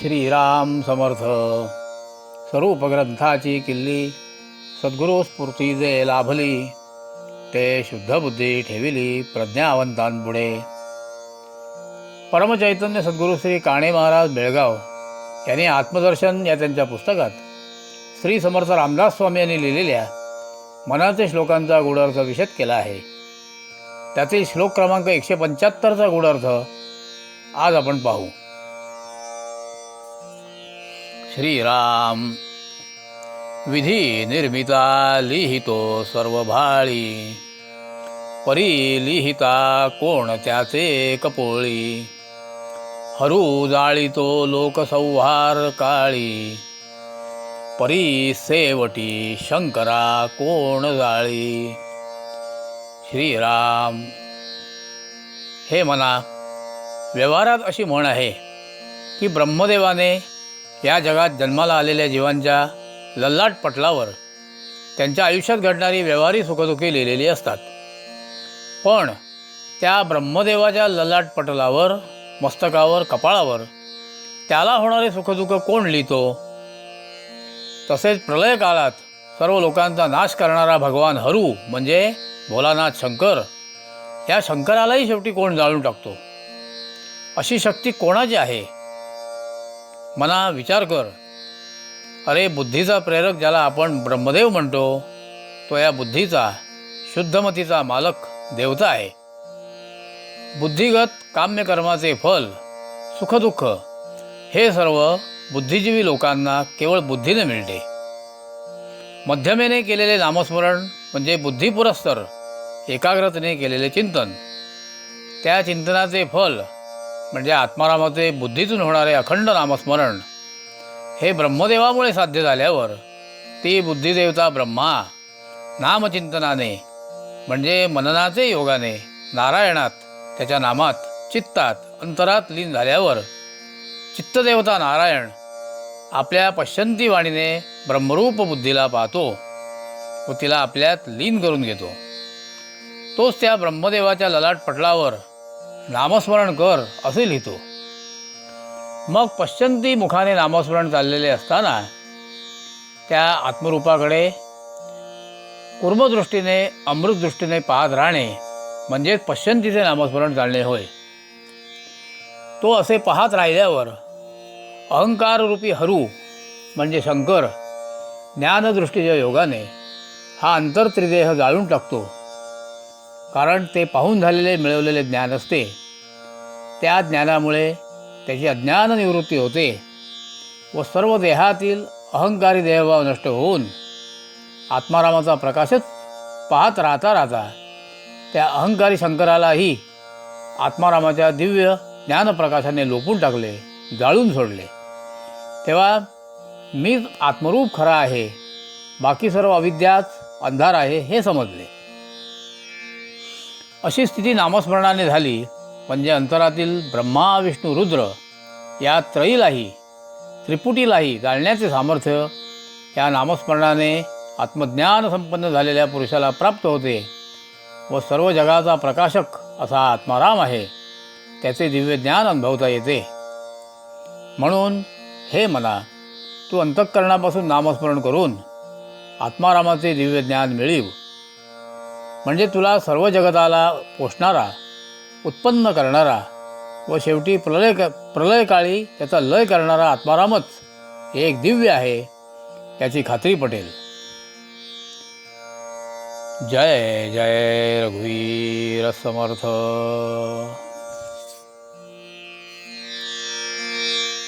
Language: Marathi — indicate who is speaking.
Speaker 1: श्रीराम समर्थ। स्वरूप ग्रंथाची किल्ली सद्गुरू स्फूर्ती जे लाभली ते शुद्ध बुद्धी ठेविली प्रज्ञावंतांपुढे. परमचैतन्य सद्गुरू श्री काणे महाराज बेळगाव यांनी आत्मदर्शन या त्यांच्या पुस्तकात श्री समर्थ रामदास स्वामी यांनी लिहिलेल्या मनाचे श्लोकांचा गूढार्थ विशद केला आहे. त्यातील श्लोक क्रमांक एकशे पंच्याहत्तरचा गूढार्थ आज आपण पाहू. श्रीराम। विधी निर्मिता लिहितो सर्व भाळी परी लिहिता कोण त्याचे कपोळी। हरू जाळीतो लोकसंहार काळी। परी सेवटी शंकरा कोण जाळी। श्रीराम। हे म्हणा व्यवहारात अशी म्हण आहे की ब्रह्मदेवाने या जगात जन्माला आलेल्या जीवांच्या लल्लाट पटलावर त्यांच्या आयुष्यात घडणारी व्यवहारी सुखदुःखी लिहिलेली असतात. पण त्या ब्रह्मदेवाच्या ललाट पटलावर मस्तकावर कपाळावर त्याला होणारे सुखदुःख कोण लिहितो? तसेच प्रलय काळात सर्व लोकांचा नाश करणारा भगवान हरू म्हणजे भोलानाथ शंकर या शंकरालाही शेवटी कोण जाळून टाकतो? अशी शक्ती कोणाची आहे? मना विचार कर. अरे बुद्धीचा प्रेरक ज्याला आपण ब्रह्मदेव म्हणतो तो या बुद्धीचा शुद्धमतीचा मालक देवता आहे. बुद्धिगत काम्यकर्माचे फल सुखदुःख हे सर्व बुद्धिजीवी लोकांना केवळ बुद्धीने मिळते. मध्यमेने केलेले नामस्मरण म्हणजे बुद्धिपुरस्तर एकाग्रतेने केलेले चिंतन. त्या चिंतनाचे फल म्हणजे आत्मारामाचे बुद्धीतून होणारे अखंड नामस्मरण हे ब्रह्मदेवामुळे साध्य झाल्यावर ती बुद्धिदेवता ब्रह्मा नामचिंतनाने म्हणजे मननाचे योगाने नारायणात त्याच्या नामात चित्तात अंतरात लीन झाल्यावर चित्तदेवता नारायण आपल्या पश्यंती वाणीने ब्रह्मरूप बुद्धीला पाहतो व तिला आपल्यात लीन करून घेतो. तोच त्या ब्रह्मदेवाच्या ललाट पटलावर नामस्मरण कर असे लिहितो. मग पश्चंती मुखाने नामस्मरण चाललेले असताना त्या आत्मरूपाकडे कुर्मदृष्टीने अमृतदृष्टीने पाहत राहणे म्हणजे पश्चंतीचे नामस्मरण चालणे होय. तो असे पाहत राहिल्यावर अहंकाररूपी हरू म्हणजे शंकर ज्ञानदृष्टीच्या योगाने हा अंतर्त्रिदेह जाळून टाकतो. कारण ते पाहून झालेले मिळवलेले ज्ञान असते. त्या ज्ञानामुळे त्याची अज्ञान निवृत्ती होते व सर्व देहातील अहंकारी देहभाव नष्ट होऊन आत्मारामाचा प्रकाशच पाहत राहता राहता त्या अहंकारी शंकरालाही आत्मारामाच्या दिव्य ज्ञानप्रकाशाने लोपून टाकले जाळून सोडले. तेव्हा मीच आत्मरूप खरा आहे बाकी सर्व अविद्याच अंधार आहे हे समजले. अशी स्थिती नामस्मरणाने झाली म्हणजे अंतरातील ब्रह्मा विष्णू रुद्र या त्रयीलाही त्रिपुटीलाही जाळण्याचे सामर्थ्य या नामस्मरणाने आत्मज्ञान संपन्न झालेल्या पुरुषाला प्राप्त होते व सर्व जगाचा प्रकाशक असा आत्माराम आहे त्याचे दिव्य ज्ञान अनुभवता येते. म्हणून हे मना तू अंतःकरणापासून नामस्मरण करून आत्मारामाचे दिव्य ज्ञान मिळीव. म्हणजे तुला सर्व जगताला पोषणारा उत्पन्न करणारा व शेवटी प्रलय क प्रलयकाळी त्याचा लय करणारा आत्मारामच हे एक दिव्य आहे याची खात्री पटेल. जय जय रघुवीर समर्थ.